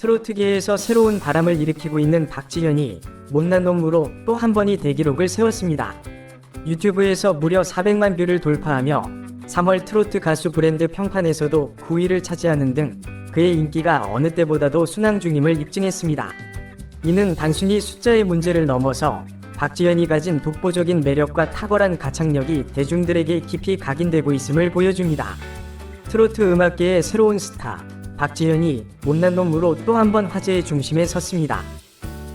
트로트계에서 새로운 바람을 일으키고 있는 박지현이 못난 놈으로 또 한 번이 대기록을 세웠습니다. 유튜브에서 무려 400만 뷰를 돌파하며 3월 트로트 가수 브랜드 평판에서도 9위를 차지하는 등 그의 인기가 어느 때보다도 순항 중임을 입증했습니다. 이는 단순히 숫자의 문제를 넘어서 박지현이 가진 독보적인 매력과 탁월한 가창력이 대중들에게 깊이 각인되고 있음을 보여줍니다. 트로트 음악계의 새로운 스타 박지현이 못난 놈으로 또 한 번 화제의 중심에 섰습니다.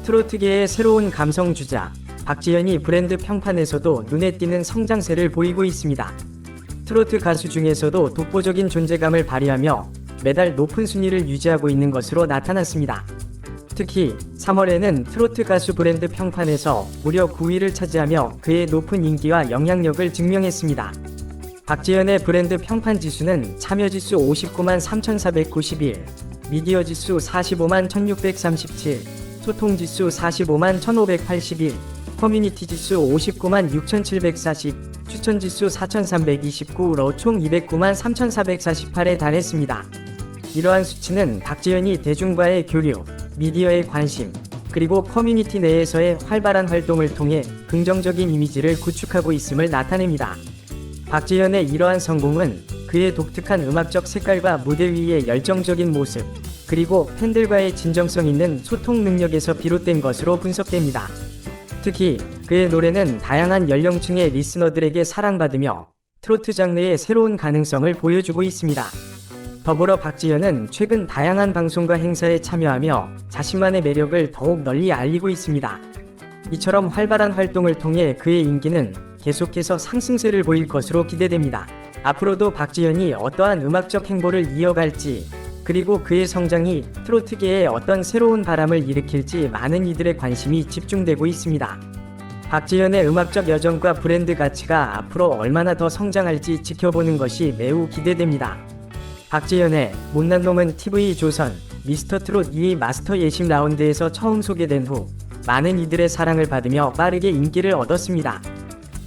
트로트계의 새로운 감성 주자 박지현이 브랜드 평판에서도 눈에 띄는 성장세를 보이고 있습니다. 트로트 가수 중에서도 독보적인 존재감을 발휘하며 매달 높은 순위를 유지하고 있는 것으로 나타났습니다. 특히 3월에는 트로트 가수 브랜드 평판에서 무려 9위를 차지하며 그의 높은 인기와 영향력을 증명했습니다. 박지현의 브랜드 평판 지수는 참여 지수 59만 3,491, 미디어 지수 45만 1,637, 소통 지수 45만 1,581, 커뮤니티 지수 59만 6,740, 추천 지수 4,329로 총 209만 3,448에 달했습니다. 이러한 수치는 박지현이 대중과의 교류, 미디어의 관심, 그리고 커뮤니티 내에서의 활발한 활동을 통해 긍정적인 이미지를 구축하고 있음을 나타냅니다. 박지현의 이러한 성공은 그의 독특한 음악적 색깔과 무대 위의 열정적인 모습, 그리고 팬들과의 진정성 있는 소통 능력에서 비롯된 것으로 분석됩니다. 특히 그의 노래는 다양한 연령층의 리스너들에게 사랑받으며 트로트 장르의 새로운 가능성을 보여주고 있습니다. 더불어 박지현은 최근 다양한 방송과 행사에 참여하며 자신만의 매력을 더욱 널리 알리고 있습니다. 이처럼 활발한 활동을 통해 그의 인기는 계속해서 상승세를 보일 것으로 기대됩니다. 앞으로도 박지현이 어떠한 음악적 행보를 이어갈지, 그리고 그의 성장이 트로트계에 어떤 새로운 바람을 일으킬지 많은 이들의 관심이 집중되고 있습니다. 박지현의 음악적 여정과 브랜드 가치가 앞으로 얼마나 더 성장할지 지켜보는 것이 매우 기대됩니다. 박지현의 못난 놈은 TV 조선 미스터 트롯 2 마스터 예심 라운드에서 처음 소개된 후 많은 이들의 사랑을 받으며 빠르게 인기를 얻었습니다.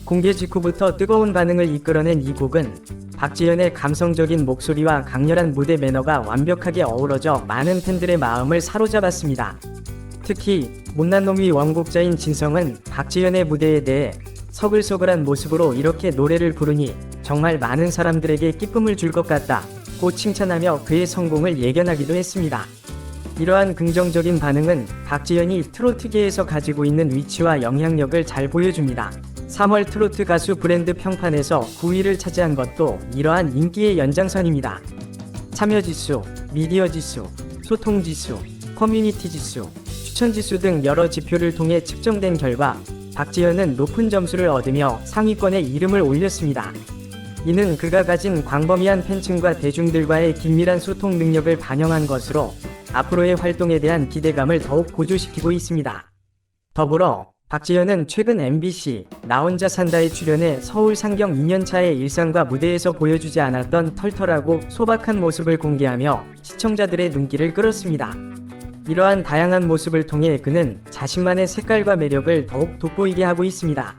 공개 직후부터 뜨거운 반응을 이끌어낸 이 곡은 박지현의 감성적인 목소리와 강렬한 무대 매너가 완벽하게 어우러져 많은 팬들의 마음을 사로잡았습니다. 특히 못난 놈이 원곡자인 진성은 박지현의 무대에 대해 서글서글한 모습으로 이렇게 노래를 부르니 정말 많은 사람들에게 기쁨을 줄 것 같다. 고 칭찬하며 그의 성공을 예견하기도 했습니다. 이러한 긍정적인 반응은 박지현이 트로트계에서 가지고 있는 위치와 영향력을 잘 보여줍니다. 3월 트로트 가수 브랜드 평판에서 9위를 차지한 것도 이러한 인기의 연장선입니다. 참여 지수, 미디어 지수, 소통 지수, 커뮤니티 지수, 추천 지수 등 여러 지표를 통해 측정된 결과 박지현은 높은 점수를 얻으며 상위권에 이름을 올렸습니다. 이는 그가 가진 광범위한 팬층과 대중들과의 긴밀한 소통 능력을 반영한 것으로 앞으로의 활동에 대한 기대감을 더욱 고조시키고 있습니다. 더불어 박지현은 최근 MBC 나 혼자 산다에 출연해 서울 상경 2년차의 일상과 무대에서 보여주지 않았던 털털하고 소박한 모습을 공개하며 시청자들의 눈길을 끌었습니다. 이러한 다양한 모습을 통해 그는 자신만의 색깔과 매력을 더욱 돋보이게 하고 있습니다.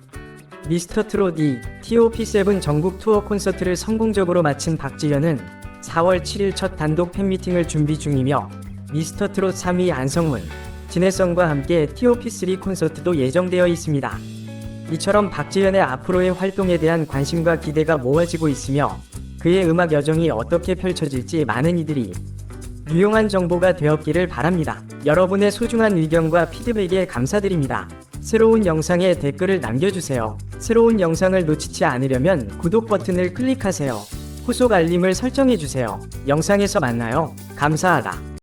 미스터 트롯 2 TOP7 전국 투어 콘서트를 성공적으로 마친 박지현은 4월 7일 첫 단독 팬미팅을 준비 중이며 미스터 트롯 3위 안성훈, 진해성과 함께 TOP3 콘서트도 예정되어 있습니다. 이처럼 박지현의 앞으로의 활동에 대한 관심과 기대가 모아지고 있으며 그의 음악 여정이 어떻게 펼쳐질지 많은 이들이 유용한 정보가 되었기를 바랍니다. 여러분의 소중한 의견과 피드백에 감사드립니다. 새로운 영상에 댓글을 남겨주세요. 새로운 영상을 놓치지 않으려면 구독 버튼을 클릭하세요. 후속 알림을 설정해주세요. 영상에서 만나요. 감사하다.